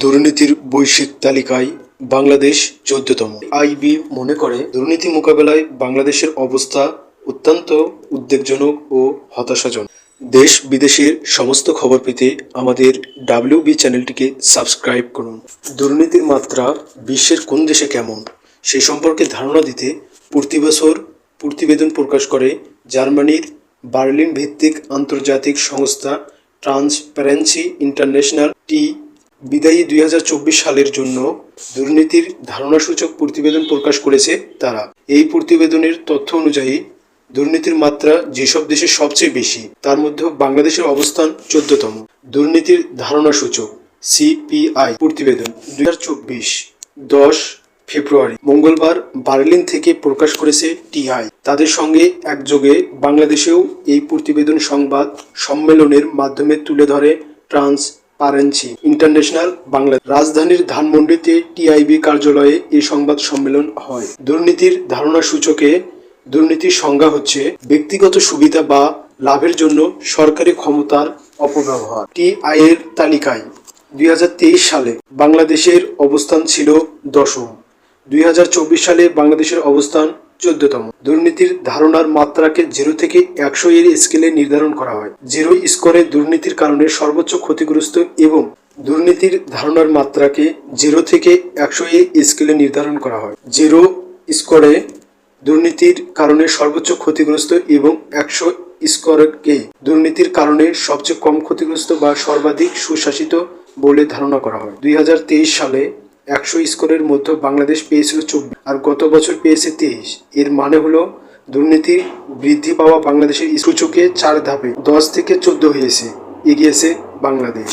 দুর্নীতির বৈশ্বিক তালিকায় বাংলাদেশ চোদ্দতম। আইবি মনে করে, দুর্নীতি মোকাবেলায় বাংলাদেশের অবস্থা অত্যন্ত উদ্বেগজনক ও হতাশাজনক। দেশ বিদেশের সমস্ত খবর পেতে আমাদের ডাব্লিউ বি চ্যানেলটিকে সাবস্ক্রাইব করুন। দুর্নীতির মাত্রা বিশ্বের কোন দেশে কেমন, সে সম্পর্কে ধারণা দিতে প্রতি বছর প্রতিবেদন প্রকাশ করে জার্মানির বার্লিন ভিত্তিক আন্তর্জাতিক সংস্থা ট্রান্সপারেন্সি ইন্টারন্যাশনাল টি বিদায়ী দুই হাজার চব্বিশ সালের জন্য দুর্নীতির ধারণাসূচক প্রতিবেদন প্রকাশ করেছে তারা। এই প্রতিবেদনের তথ্য অনুযায়ী, দুর্নীতির মাত্রা যেসব দেশে সবচেয়ে বেশি, তার মধ্যে বাংলাদেশের অবস্থান চোদ্দতম। দুর্নীতির ধারণাসূচক সিপিআই প্রতিবেদন দুই হাজার চব্বিশ, দশ ফেব্রুয়ারি, মঙ্গলবার বার্লিন থেকে প্রকাশ করেছে টিআই। তাদের সঙ্গে একযোগে বাংলাদেশেও এই প্রতিবেদন সংবাদ সম্মেলনের মাধ্যমে তুলে ধরে ট্রান্সপারেন্সি ইন্টারন্যাশনাল বাংলা রাজধানীর ধানমন্ডিতে টিআইবি কার্যালয়ে এই সংবাদ সম্মেলন হয়। দুর্নীতির ধারণা সূচকে দুর্নীতির সংজ্ঞা হচ্ছে ব্যক্তিগত সুবিধা বা লাভের জন্য সরকারি ক্ষমতার অপব্যবহার। টিআই এর তালিকায় দুই হাজার তেইশ সালে বাংলাদেশের অবস্থান ছিল দশম। দুই হাজার চব্বিশ সালে বাংলাদেশের অবস্থান চোদ্দতম। দুর্নীতির ধারণার মাত্রাকে জিরো থেকে একশো এর স্কেলে নির্ধারণ করা হয়। জিরো স্কোরে দুর্নীতির কারণে সর্বোচ্চ ক্ষতিগ্রস্ত এবং দুর্নীতির ধারণার মাত্রাকে জিরো থেকে একশো এ স্কেলে নির্ধারণ করা হয়। জিরো স্কোরে দুর্নীতির কারণে সর্বোচ্চ ক্ষতিগ্রস্ত এবং একশো স্কোরকে দুর্নীতির কারণে সবচেয়ে কম ক্ষতিগ্রস্ত বা সর্বাধিক সুশাসিত বলে ধারণা করা হয়। দুই হাজার তেইশ সালে একশো স্কোরের মধ্যে বাংলাদেশ পেয়েছিল চব্বিশ। আর গত বছর পেয়েছে তেইশ এর মানে হলো দুর্নীতির বৃদ্ধি পাওয়া বাংলাদেশের সূচকে চার ধাপে। দশ থেকে চোদ্দ হয়েছে। এগিয়েছে বাংলাদেশ।